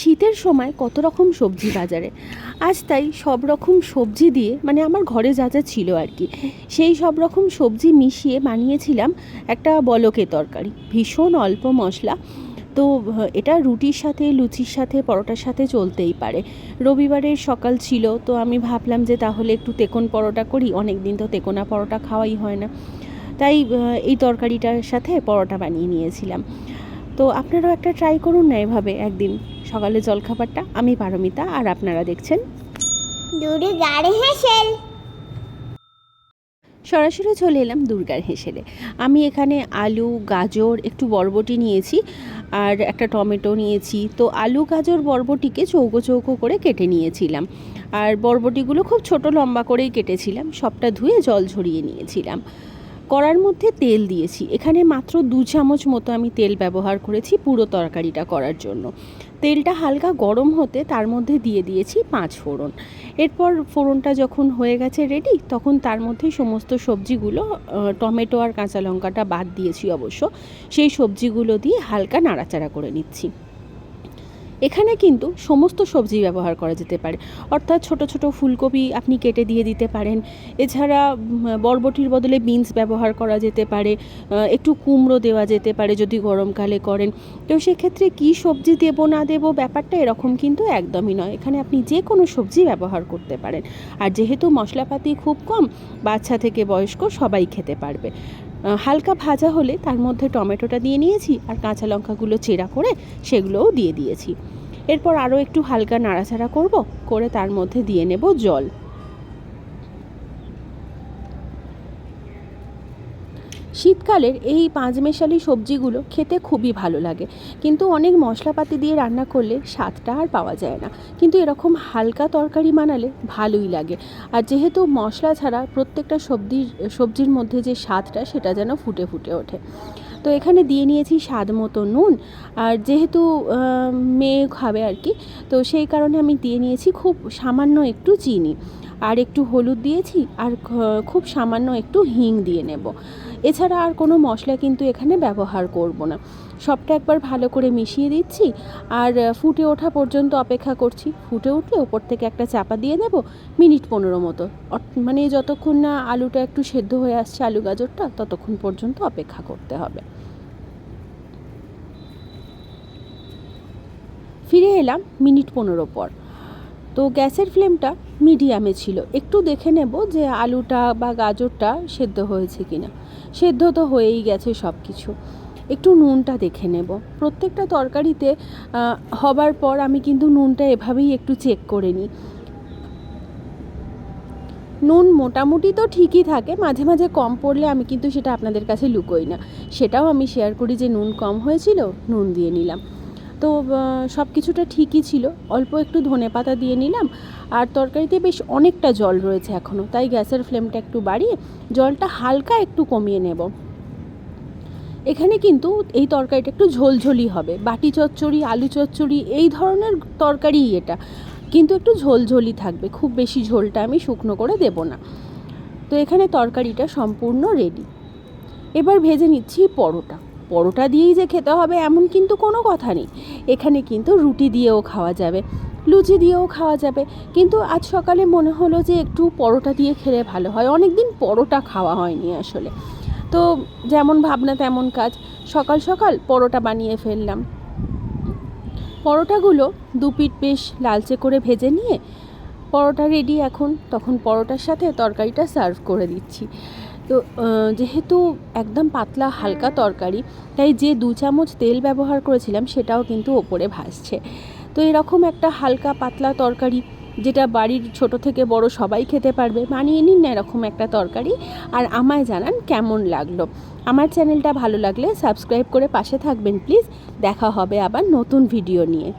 শীতের সময় কত রকম সবজি বাজারে? আজ তাই সব রকম সবজি দিয়ে মানে আমার ঘরে যা যা ছিল আর কি, সেই সব রকম সবজি মিশিয়ে বানিয়েছিলাম একটা বলকে তরকারি। ভীষণ অল্প মশলা। তো এটা রুটির সাথে, লুচির সাথে, পরোটার সাথে চলতেই পারে। রবিবারের সকাল ছিল, তো আমি ভাবলাম যে তাহলে একটু তেকোন পরোটা করি। অনেক দিন তো তেকোনা পরোটা খাওয়াই হয় না। তাই এই তরকারিটার সাথে পরোটা বানিয়ে নিয়েছিলাম। তো আপনারাও একটা ট্রাই করুন না এভাবে একদিন। সকালে জলখাবারটা। আমি পারমিতা আর আপনারা দেখছেন সরাসরি চলে এলাম দুর্গার হেসেলে। আমি এখানে আলু গাজর একটু বরবটি নিয়েছি আর একটা টমেটো নিয়েছি। তো আলু গাজর বরবটিকে চৌকো চৌকো করে কেটে নিয়েছিলাম। আর বরবটিগুলো খুব ছোট লম্বা করেই কেটেছিলাম। সবটা ধুয়ে জল ঝরিয়ে নিয়েছিলাম। কড়ার মধ্যে তেল দিয়েছি। এখানে মাত্র দু চামচ মতো আমি তেল ব্যবহার করেছি পুরো তরকারিটা করার জন্য। তেলটা হালকা গরম হতে তার মধ্যে দিয়ে দিয়েছি পাঁচ ফোড়ন। এরপর ফোড়নটা যখন হয়ে গেছে রেডি তখন তার মধ্যে সমস্ত সবজিগুলো টমেটো আর কাঁচা লঙ্কাটা বাদ দিয়েছি অবশ্য। সেই সবজিগুলো দিয়ে হালকা নাড়াচাড়া করে নিচ্ছি। এখানে কিন্তু সমস্ত সবজি ব্যবহার করা যেতে পারে। অর্থাৎ ছোট ছোট ফুলকপি আপনি কেটে দিয়ে দিতে পারেন। এছাড়া বরবটির বদলে বিনস ব্যবহার করা যেতে পারে। একটু কুমড়ো দেওয়া যেতে পারে যদি গরমকালে করেন। তো সেক্ষেত্রে কী সবজি দেবো না দেবো ব্যাপারটা এরকম কিন্তু একদমই নয়। এখানে আপনি যে কোনো সবজি ব্যবহার করতে পারেন। আর যেহেতু মশলাপাতি খুব কম, বাচ্চা থেকে বয়স্ক সবাই খেতে পারবে। হালকা ভাজা হলে তার মধ্যে টমেটোটা দিয়ে নিয়েছি আর কাঁচা লঙ্কাগুলো চেরা করে সেগুলোও দিয়ে দিয়েছি। এরপর আরও একটু হালকা নাড়াচাড়া করব, করে তার মধ্যে দিয়ে নেব জল। শীতকালের এই পাঁচমেশালি সবজিগুলো খেতে খুবই ভালো লাগে। কিন্তু অনেক মশলাপাতি দিয়ে রান্না করলে স্বাদটা আর পাওয়া যায় না। কিন্তু এরকম হালকা তরকারি বানালে ভালোই লাগে। আর যেহেতু মশলা ছাড়া প্রত্যেকটা সবজির সবজির মধ্যে যে স্বাদটা সেটা যেন ফুটে ফুটে ওঠে। তো এখানে দিয়ে নিয়েছি স্বাদ মতো নুন। আর যেহেতু মেয়ে খাবে আর কি, তো সেই কারণে আমি দিয়ে নিয়েছি খুব সামান্য একটু চিনি। আর একটু হলুদ দিয়েছি আর খুব সামান্য একটু হিং দিয়ে নেব। এছাড়া আর কোনো মশলা কিন্তু এখানে ব্যবহার করব না। সবটা একবার ভালো করে মিশিয়ে দিচ্ছি আর ফুটে ওঠা পর্যন্ত অপেক্ষা করছি। ফুটে উঠলে ওপর থেকে একটা চাপা দিয়ে দেব মিনিট পনেরো মতো। মানে যতক্ষণ না আলুটা একটু সেদ্ধ হয়ে আসছে আলু গাজরটা, ততক্ষণ পর্যন্ত অপেক্ষা করতে হবে। ফিরে এলাম মিনিট পনেরো পর। তো গ্যাসের ফ্লেমটা মিডিয়ামে ছিল। একটু দেখে নেব যে আলুটা বা গাজরটা সেদ্ধ হয়েছে কি না সেদ্ধ তো হয়েই গেছে সব কিছু একটু নুনটা দেখে নেব। প্রত্যেকটা তরকারিতে হবার পর আমি কিন্তু নুনটা এভাবেই একটু চেক করে নিই। নুন মোটামুটি তো ঠিকই থাকে, মাঝে মাঝে কম পড়লে আমি কিন্তু সেটা আপনাদের কাছে লুকোই না। সেটাও আমি শেয়ার করি যে নুন কম হয়েছিল, নুন দিয়ে নিলাম। তো সব কিছুটা ঠিকই ছিল। অল্প একটু ধনে পাতা দিয়ে নিলাম আর তরকারিতে বেশ অনেকটা জল রয়েছে এখনও তাই গ্যাসের ফ্লেমটা একটু বাড়িয়ে জলটা হালকা একটু কমিয়ে নেব। এখানে কিন্তু এই তরকারিটা একটু ঝোলঝোলি হবে, বাটি চচ্চড়ি, আলু চচ্চড়ি, এই ধরনের তরকারিই এটা, কিন্তু একটু ঝোলঝোলি থাকবে, খুব বেশি ঝোলটা আমি শুকনো করে দেব না। তো এখানে তরকারিটা সম্পূর্ণ রেডি এবার ভেজে নিচ্ছি পরোটা। পরোটা দিয়েই যে খেতে হবে এমন কিন্তু কোনো কথা নেই। এখানে কিন্তু রুটি দিয়েও খাওয়া যাবে, লুচি দিয়েও খাওয়া যাবে। কিন্তু আজ সকালে মনে হলো যে একটু পরোটা দিয়ে খেলে ভালো হয়। অনেক দিন পরোটা খাওয়া হয়নি আসলে। তো যেমন ভাবনা তেমন কাজ। সকাল সকাল পরোটা বানিয়ে ফেললাম। পরোটাগুলো দু পিঠ বেশ লালচে করে ভেজে নিয়ে পরোটা রেডি এখন। তখন পরোটার সাথে তরকারিটা সার্ভ করে দিচ্ছি। তো যেহেতু একদম পাতলা, হালকা তরকারি, তাই যে দু চামচ তেল ব্যবহার করেছিলাম, সেটাও কিন্তু ওপরে ভাসছে। তো এরকম একটা হালকা, পাতলা তরকারি, যেটা বাড়ির ছোট থেকে বড় সবাই খেতে পারবে, বানিয়ে নিন না এরকম একটা তরকারি। আর আমায় জানান কেমন লাগল। আমার চ্যানেলটা ভালো লাগলে সাবস্ক্রাইব করে পাশে থাকবেন, প্লিজ। দেখা হবে আবার নতুন ভিডিও নিয়ে।